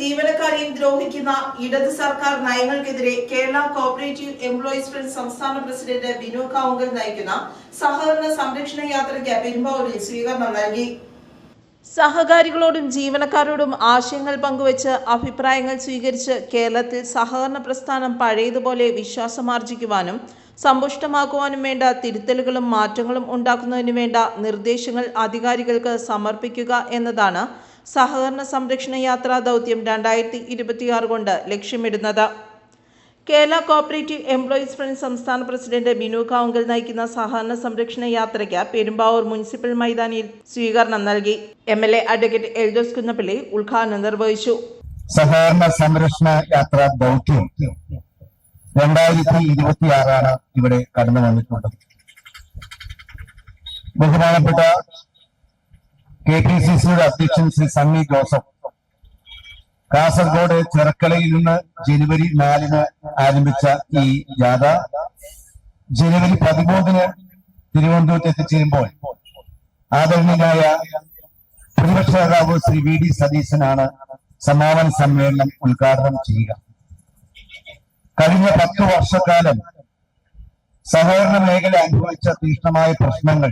ജീവനക്കാരെയും ദ്രോഹിക്കുന്ന ഇടത് സർക്കാർ നയങ്ങൾക്കെതിരെ കേരള കോപ്പറേറ്റീവ് എംപ്ലോയീസ് ഫ്രണ്ട് സംസ്ഥാന പ്രസിഡന്റ് ബിനു കാവുങ്കൽ നയിക്കുന്ന സഹകരണ സംരക്ഷണ യാത്രയ്ക്ക് പെരുമ്പാവൂരിൽ സ്വീകരണം നൽകി. സഹകാരികളോടും ജീവനക്കാരോടും ആശയങ്ങൾ പങ്കുവച്ച് അഭിപ്രായങ്ങൾ സ്വീകരിച്ച് കേരളത്തിൽ സഹകരണ പ്രസ്ഥാനം പഴയതുപോലെ വിശ്വാസമാർജിക്കുവാനും സമ്പുഷ്ടമാക്കുവാനും വേണ്ട തിരുത്തലുകളും മാറ്റങ്ങളും ഉണ്ടാക്കുന്നതിനു വേണ്ട നിർദ്ദേശങ്ങൾ അധികാരികൾക്ക് സമർപ്പിക്കുക എന്നതാണ് സഹകരണ സംരക്ഷണ യാത്രാ ദൗത്യം രണ്ടായിരത്തി ഇരുപത്തിയാറ് കൊണ്ട് ലക്ഷ്യമിടുന്നത്. കേരള കോപ്പറേറ്റീവ് എംപ്ലോയീസ് ഫ്രണ്ട് സംസ്ഥാന പ്രസിഡന്റ് ബിനു കാവുങ്കൽ നയിക്കുന്ന സഹകരണ സംരക്ഷണ യാത്രയ്ക്ക് പെരുമ്പാവൂർ മുനിസിപ്പൽ മൈതാനിയിൽ സ്വീകരണം നൽകി. M L A advocate Eldhose Kunnappilly ഉദ്ഘാടനം നിർവഹിച്ചു. സഹകരണ സംരക്ഷണ യാത്ര ദൗത്യം രണ്ടായിരത്തി ഇരുപത്തിയാറാണ് ഇവിടെ കടന്നു വന്നിട്ടുള്ളത്. ബഹുമാനപ്പെട്ട കെ പി സി സിയുടെ അധ്യക്ഷൻ ശ്രീ സണ്ണി ജോസഫ് കാസർഗോഡ് ചെറുക്കളയിൽ നിന്ന് ജനുവരി നാലിന് ആരംഭിച്ച ഈ ജാഥ ജനുവരി പതിമൂന്നിന് തിരുവനന്തപുരത്ത് എത്തിച്ചേരുമ്പോൾ ആദരണീയനായ പ്രതിപക്ഷ നേതാവ് ശ്രീ വി ഡി സതീശനാണ് സമാപന സമ്മേളനം ഉദ്ഘാടനം ചെയ്യുക. കഴിഞ്ഞ പത്ത് വർഷക്കാലം സഹകരണ മേഖല അനുഭവിച്ച തീക്ഷ്ണമായ പ്രശ്നങ്ങൾ.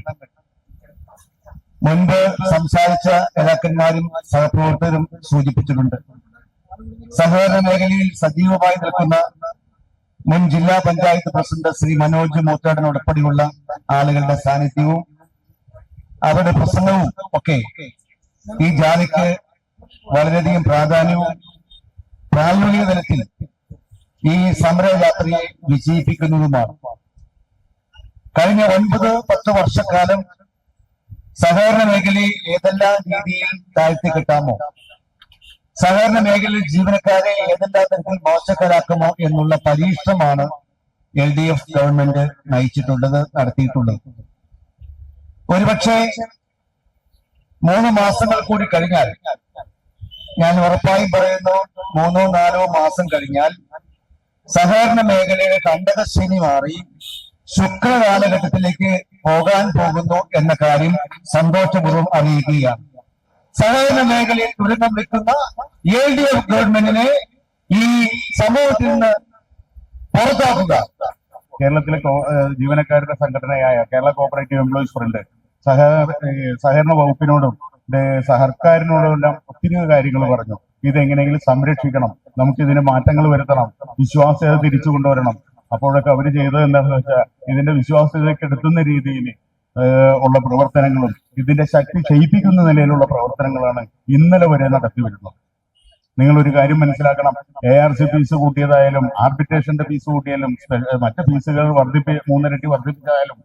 മുൻപ് സംസാരിച്ച നേതാക്കന്മാരും സഹപ്രവർത്തകരും സൂചിപ്പിച്ചിട്ടുണ്ട്. സഹകരണ മേഖലയിൽ സജീവമായി നിൽക്കുന്ന മുൻ ജില്ലാ പഞ്ചായത്ത് പ്രസിഡന്റ് ശ്രീ മനോജ് മൂത്താടൻ ആളുകളുടെ സാന്നിധ്യവും അവരുടെ പ്രസംഗവും ഒക്കെ ഈ ജാതിക്ക് വളരെയധികം പ്രാധാന്യവും പ്രായോഗിക തലത്തിൽ ഈ സമരയാത്രയെ വിജയിപ്പിക്കുന്നതുമാണ്. കഴിഞ്ഞ ഒൻപത് പത്ത് വർഷക്കാലം സഹകരണ മേഖലയിൽ ഏതെല്ലാം രീതിയിൽ താഴ്ത്തി കിട്ടാമോ? സഹകരണ മേഖലയിൽ ജീവനക്കാരെ ഏതെല്ലാം തരത്തിൽ മോശക്കാരാക്കുമോ എന്നുള്ള പരീക്ഷണമാണ് എൽ ഡി എഫ് ഗവൺമെന്റ് നയിച്ചിട്ടുള്ളത് നടത്തിയിട്ടുള്ളത്. ഒരുപക്ഷെ മൂന്ന് മാസങ്ങൾ കൂടി കഴിഞ്ഞാൽ ഞാൻ ഉറപ്പായും പറയുന്നു മൂന്നോ നാലോ മാസം കഴിഞ്ഞാൽ സഹകരണ മേഖലയുടെ കണ്ടകശ്രേണി മാറി ശുക്ര കാലഘട്ടത്തിലേക്ക് പോകാൻ പോകുന്നു എന്ന കാര്യം സന്തോഷപൂർവം അറിയിക്കുകയാണ്. സഹകരണ മേഖലയിൽ ദുരന്തം വെക്കുന്ന എൽ ഡി എഫ് ഗവൺമെന്റിനെ ഈ സമൂഹത്തിൽ നിന്ന് പുറത്താക്കുക. കേരളത്തിലെ ജീവനക്കാരുടെ സംഘടനയായ കേരള കോപ്പറേറ്റീവ് എംപ്ലോയീസ് ഫ്രണ്ട് സഹ സഹകരണ വകുപ്പിനോടും ഏ, സർക്കാരിനോടും എല്ലാം ഒത്തിരി കാര്യങ്ങൾ പറഞ്ഞു. ഇതെങ്ങനെയെങ്കിലും സംരക്ഷിക്കണം. നമുക്ക് ഇതിന് മാറ്റങ്ങൾ വരുത്തണം. വിശ്വാസ്യത തിരിച്ചു കൊണ്ടുവരണം. അപ്പോഴൊക്കെ അവർ ചെയ്തത് എന്താണെന്ന് വെച്ചാൽ ഇതിന്റെ വിശ്വാസ്യതയ്ക്ക് എടുത്തുന്ന രീതിയിൽ ഉള്ള പ്രവർത്തനങ്ങളും ഇതിന്റെ ശക്തി ക്ഷയിപ്പിക്കുന്ന നിലയിലുള്ള പ്രവർത്തനങ്ങളാണ് ഇന്നലെ വരെ നടത്തി വരുന്നത്. നിങ്ങൾ ഒരു കാര്യം മനസ്സിലാക്കണം. എ ആർ സി ഫീസ് കൂട്ടിയതായാലും ആർബിട്രേഷന്റെ ഫീസ് കൂട്ടിയാലും മറ്റ് ഫീസുകൾ വർദ്ധിപ്പി മൂന്നിരട്ടി വർദ്ധിപ്പിച്ചായാലും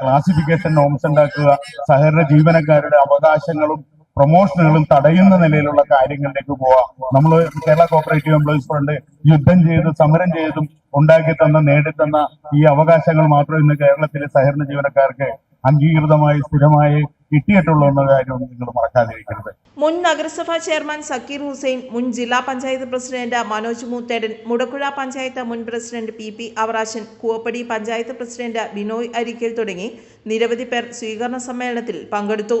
ക്ലാസിഫിക്കേഷൻ നോംസ് ഉണ്ടാക്കുക സഹകരണ ജീവനക്കാരുടെ അവകാശങ്ങളും പ്രൊമോഷനുകളും തടയുന്ന നിലയിലുള്ള കാര്യങ്ങളിലേക്ക് പോവാം. നമ്മൾ കേരള കോപ്പറേറ്റീവ് എംപ്ലോയീസ് ഫ്രണ്ട് യുദ്ധം ചെയ്ത് സമരം ചെയ്തും ഉണ്ടാക്കി തന്ന നേടിത്തന്ന ഈ അവകാശങ്ങൾ മാത്രം ഇന്ന് കേരളത്തിലെ സഹകരണ ജീവനക്കാർക്ക് അംഗീകൃതമായി സ്ഥിരമായി കാര്യം നിങ്ങൾ മറക്കാതിരിക്കരുത്. മുൻ നഗരസഭാ ചെയർമാൻ സക്കീർ ഹുസൈൻ മുൻ ജില്ലാ പഞ്ചായത്ത് പ്രസിഡന്റ് മനോജ് മൂത്തേടൻ മുടക്കുഴ പഞ്ചായത്ത് മുൻ president P P Avarachan Koovappady panchayat president Binoy Arikkal തുടങ്ങി നിരവധി പേർ സ്വീകരണ സമ്മേളനത്തിൽ പങ്കെടുത്തു.